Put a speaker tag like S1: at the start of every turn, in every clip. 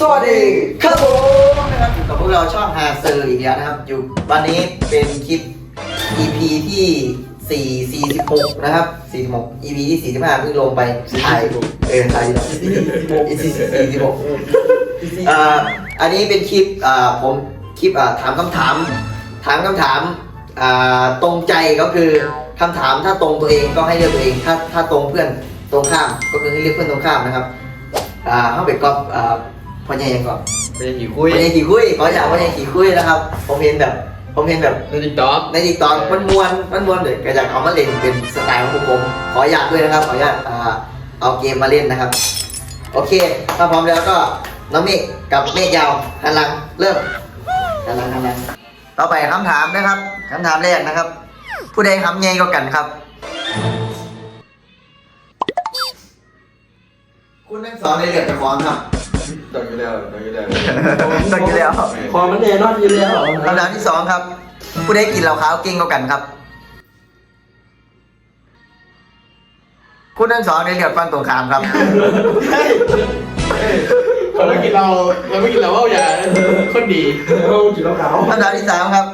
S1: สวัสดีครับผมนะครับอยู่กับพวกเราช่องฮาเซอร์อีกแล้วนะครับ อยู่วันนี้เป็นคลิป EP ที่ 4 46 นะครับ 46 EP ที่ 45เพิ่งลงไปถ่ายเออถ่ายอยู่46 46อ่าอันนี้เป็นคลิปอ่าผมคลิปอ่าถามคำถาม ถามคำถามอ่าตรงใจก็คือคำถามถ้าตรงตัวเองก็ให้เลือกตัวเอง ถ้าถ้าตรงเพื่อนตรงข้ามก็คือให้เลือกเพื่อนตรงข้ามนะครับอ่าเข้าไปก๊อปอ่า พ่อใหญ่ยังก่อน
S2: ไม่ใช่ขี่คุ
S1: พ่อยใหญ่ขี่คุยขออยากพ่อใหญ่ขี่คุยนะครับ ผมเห็นแบบ ผมเห็นแบบ
S2: ในติ๊กต็อก
S1: ในติ๊กต็อกมันมวนมันมวนเลยก็อยากเอามาเล่นเป็นสไตล์ของผมขออนุญาตด้วยนะครับ ขออนุญาตอ่าเอาเกมมาเล่นนะครับ โอเค ถ้าพร้อมแล้วก็น้องเมฆกับเมฆยาวหันหลังเริ่มหันหลังหันหลังต่อไปคำถามนะครับคำถามแรกนะครับ ผู้ใดทำไงก็กันครับ คุณทั้งสองในเรื่องจะฟ้องครับ
S2: ต้องอยู่แล้วต้องอยู่แล้ว
S1: ต้องอยู่แล้ว
S3: คอมันแน่นอนอยู่แล้ว
S1: คำถามที่สองครับ ผู้ใดกินเหล้าขาวเก่งกว่ากันครับ คุณทั้งสองในเรื่องฟังตรงข้ามครับ
S2: เราไม่กินเราเราไม่กินเราว่าอย่าคนดี
S3: โอ้กินเหล้าขาว
S1: คำถามที่สามครับ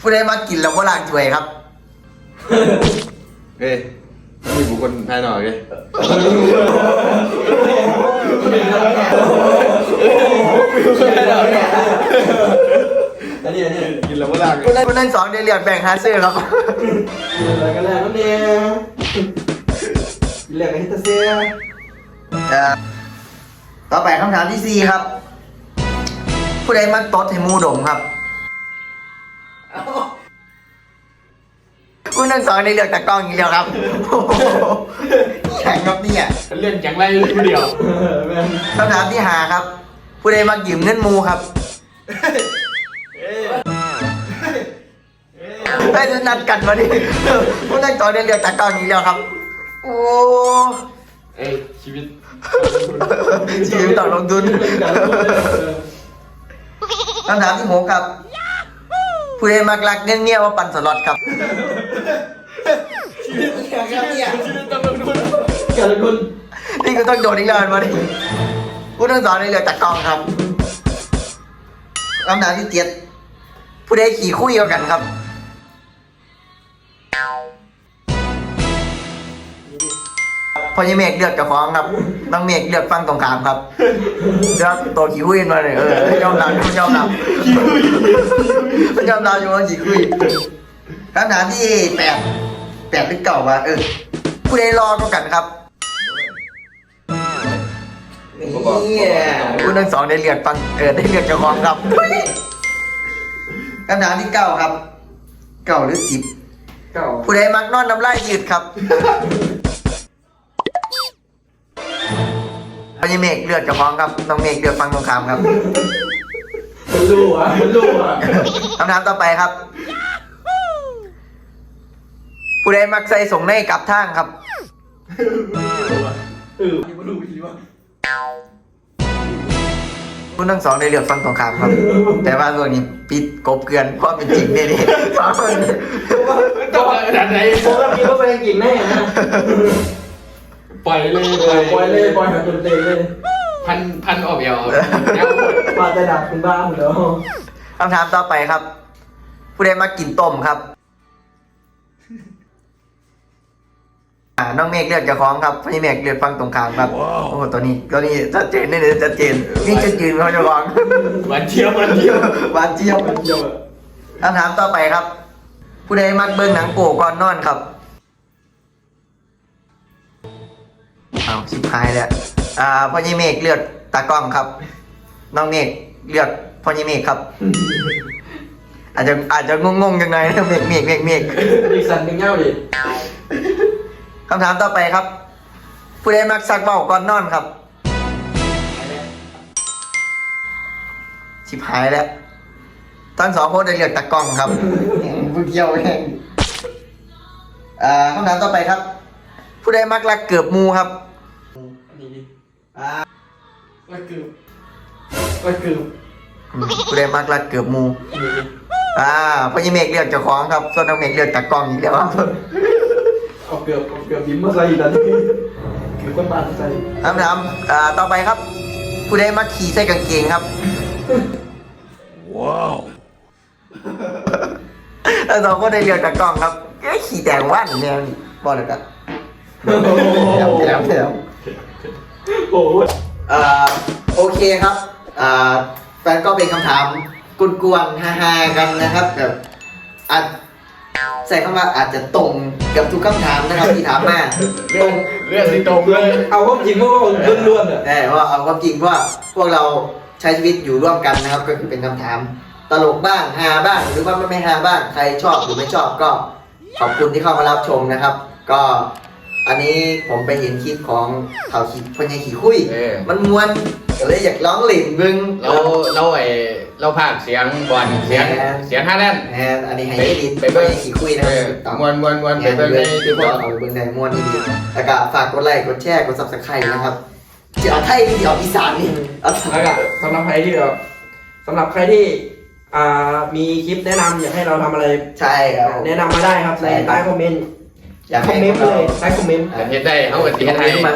S1: ผู้ใดมากินเหล้าโบราณถ้วยครับ
S2: เฮ้ย มีบุคคลภายนอกไง
S3: อันนี้อันนี้
S2: กินแล้วว่าล่าง
S1: คุณทั้งคุณทั้งสองในเรื่องแบ่งหาร์เซื้อครับ
S3: อะไรกันแล้วเนี่ยเรียกไอ้ตาเซีย
S1: เอ่อต่อไปคำถามที่สี่ครับ ผู้ใดมาตดให้มูดมครับ คุณทั้งสองในเรื่องตะกล้องอีกแล้วครับโอ้โหแข่งครับเนี่ย
S2: เล่นจังไรคนเดียว
S3: แม่ง
S1: คำถามที่หาครับ ผู้ใดมายืมเงินหมูครับได้จะนัดกันมาดิผู้ทั้งสองในเรื่องตะกล้องอีกแล้วครับ โอ้
S2: เอ้ยชีวิต
S1: ชีวิตต้องลงทุนคำถามที่หกครับ ผู้ใดมักรักเงี้ยเงี้ยว่าปันสล็อตครับ
S2: ชีวิตต้องลงทุน
S3: กันคุณ
S1: นี่ก็ต้องโดนอีกแล้วมาดิผู้ต้องสอนในเรือตะกล้องครับคำถามที่เจ็ดผู้ใดขี่คุยกันครับพอยังเมฆเลือกเจ้าของครับน้องเมฆเลือกฟังตรงข้ามครับเลือกตัวขี่คุยมาเลยเออยอมรับยอมรับยอมรับอยู่ว่าขี่คุยคำถามที่แปด แปดหรือเก่าว่าเออผู้ใดรอก็กันครับนี่คุณทั้งสองได้เลือกฟังเออได้เลือกเจ้าของครับคำถามที่เก้าครับ เก้าหรือสิบ
S3: เก่า
S1: ผู้ใดมักนอนน้ำลายยืดครับพญเมฆเลือกเจ้าของครับน้องเมฆเลือกฟังตรงข้ามครับ
S3: มันรู้อะมันรู้อะ
S1: คำถามต่อไปครับ ผู้ใดมักใส่ส่งในกลับทางครับ
S3: เออมันรู้จริงว่า
S1: คุณทั้งสองได้เลือกฟังตรงข้ามครับ แต่ว่าตัวนี้ปิดกบเกลือนเพราะเป็นจริงเนี่ยนี่ฟังคนนี้
S2: ต้องขนาดไหน
S3: ผมก็คิดว่าไปกินแน่นะ
S2: ปล่อยเลย
S3: ปล่อยเลยปล่อยหาจนเตะเลย
S2: พันพันออกเอว
S3: ปลาจะดักคุณบ้าหมดแล้ว
S1: คำถามต่อไปครับ ผู้ใดมากินต้มครับ อ่าน้องเมฆเลือกเจ้าของครับพี่เมฆเลือกฟังตรงข้ามครับโอ้โหตัวนี้ตัวนี้ชัดเจนนี่เลยชัดเจนนี่จะยืนเขาเจ้าของ
S2: หวานเทียมหวานเทียม
S1: หวานเจี๊ยบ
S3: เดียวอะ
S1: คำถามต่อไปครับ ผู้ใดมักเบิ่งหนังโป๊ก่อนนอนครับอ้าวชิบหายแล้วอ่าพ่อยี่เมฆเลือกตากล้องครับ น้องเมฆเลือกพ่อยี่เมฆครับอาจจะอาจจะงงๆยังไงนะเมฆเมฆเมฆเมฆ
S3: อีกสันหนึ่งเง่าดิ
S1: คำถามต่อไปครับ ผู้ใดมักซักเบ้าก่อนนอนครับชิบหายแล้วทั้งสองคนได้เลือกตากล้องครับผู้เกี่ยวแห้งอ่าคำถามต่อไปครับ ผู้ใดมักรักเกือบหมูครับ
S3: นี่ดิ
S1: อ่า
S3: ก็คือก็คือ
S1: อืมผู้ใดมักรักเกือบหมู
S3: นี่ดิ
S1: อ่าพ่อยี่เมฆเลือกเจ้าของครับส่วนน้องเมฆเลือกตากล้องอีกแล้วครับ
S3: เอาเกือบเอาเกือบยิ้มมาใส่อีกแล้วนี่คือคนบ้านใส่
S1: คำถามอ่าต่อไปครับผผู้ได้มาขี่ใส่กางเกงครับ ว้าวแล้วเราก็ได้เรียนจากกล้องครับเอ้ยขี่แต่งว่านเนี่ยบอลเลยครับแถมแถมแถม
S3: โอ้โห
S1: อ่าโอเคครับอ่าแฟนก็เป็นคำถามกวนๆฮาๆกันนะครับแบบอาจ ใส่คำว่าอาจจะตรงกับทุกคำถามนะครับที่ถามมาตรง
S2: เรื่องที่ตรงเลย
S3: เอาความจริงว่าล้วนๆอะ
S1: แต่ว่าเอาความจริงว่าพวกเราใช้ชีวิตอยู่ร่วมกันนะครับ ก็คือเป็นคำถาม ตลกบ้างฮาบ้างหรือว่าไม่ไม่ฮาบ้างใครชอบหรือไม่ชอบก็ ขอบคุณที่เข้ามารับชมนะครับ ก็อันนี้ผมไปเห็นคลิปของเขาขี่พญาขี่คุย
S2: เออ
S1: มันมวนก็เลยอยากร้องหลินบึง
S2: เราเราไอ เราภาคเสียงบอลเสียงเสียงฮาแลนด์
S1: แอนอันนี้ให้เครดิต
S2: ไปเบิ่ง
S1: พญาขี่คุยนะ
S2: เอ
S1: ครับ
S2: อมวนมวนมวนไป
S1: แอน
S2: เบิ่ง
S1: เล
S2: ใน
S1: ย
S2: ติ๊
S1: ที่
S2: ก
S1: บ
S2: ต็
S1: อ
S2: อก
S1: เอาเบิ่งในมวนที่ดีแล้วก็ฝากกดไลค์กดแชร์กดซับสไครต์นะครับจะเอาไทยหรือจะเอาอีสานนี่เอา
S3: แล้วก็สำหรับใครที่แบบสำหรับใครที่อ่ามีคลิปแนะนำอยากให้เราทำอะไร
S1: ใช่ครับ
S3: แนะนำมาได้ครับใน
S1: ใช่ครับ
S3: ใต้คอมเมนต์
S1: อยาก
S3: คอ
S1: ให้
S3: มเมนต์
S1: พวก
S3: เล
S1: เรา
S3: ยใต้คอมเมนต์
S2: แต่เฮ็ดได้เขาก็สิ
S1: ค
S2: เฮ็
S1: อ
S2: ด
S1: มเม
S2: ให้
S1: นต์มา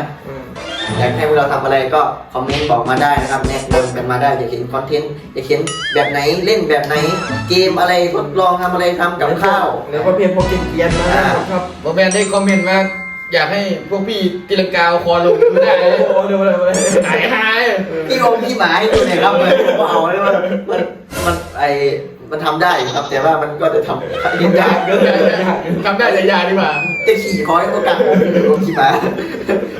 S3: อืม
S1: อยากให้พวกเราทำอะไรก็คอมเมนต์บอกมาได้นะครับแนะนำกันมาได้อยากเห็นคอนเทนต์อยากเห็นแบบไหนเล่นแบบไหน เกมอะไรทดลองทำอะไรทำกับข้าว
S3: แล้วก็เพียงพวกเกรียนๆนะครับ
S2: บ่แม่นได้คอมเมนต์มาอยากให้พวกพี่ตีลังกาเอาคอลงไม่ได้เลย
S3: โอ้โหเดี๋ยวเดี๋ยวเดี๋ยว
S2: หายหาย
S1: พี่โอมพี่หมาให้ดูหน่อยครับมันผมเอาไว้ว่ามันมันไอมันทำได้ครับแต่ว่ามันก็จะทำยุ่งยากเกิน
S2: ทำได้แต่ยาดีกว่า
S1: จะขี่คอยก็กังโอมขี่หมา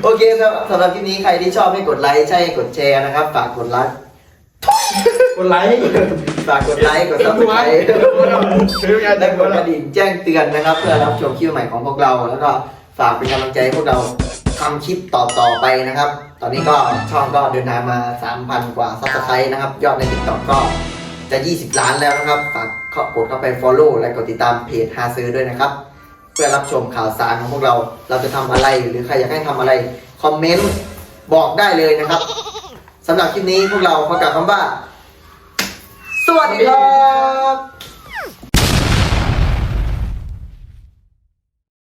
S1: โอเค ครับสำหรับคลิปนี้ใครที่ชอบให้กดไลค์ใช่กดแชร์นะครับ ฝากกดไลค์
S3: กดไลค์
S1: ฝากกดไลค์กดซับสไครต์
S2: ซื้อยา
S1: และ
S2: แต่
S1: กดกระดิ่งแจ้งเตือนนะครับ เพื่อรับชมคลิปใหม่ของพวกเรา แล้วก็ฝากเป็นกำลังใจให้พวกเราทำคลิปต่อๆไปนะครับ ตอนนี้ก็ช่องก็เดินทางมา 3,000 กว่าซับสไครต์นะครับ ยอดใน TikTok ก็จะ 20 ล้านแล้วนะครับ ฝากกดเข้าไป Follow และกดติดตามเพจหาซื้อด้วยนะครับ เพื่อรับชมข่าวสารของพวกเรา เราจะทำอะไรหรือใครอยากให้ทำอะไร คอมเมนต์บอกได้เลยนะครับสำหรับคลิปนี้พวกเราขอกล่าวคำว่า สวัสดีครับ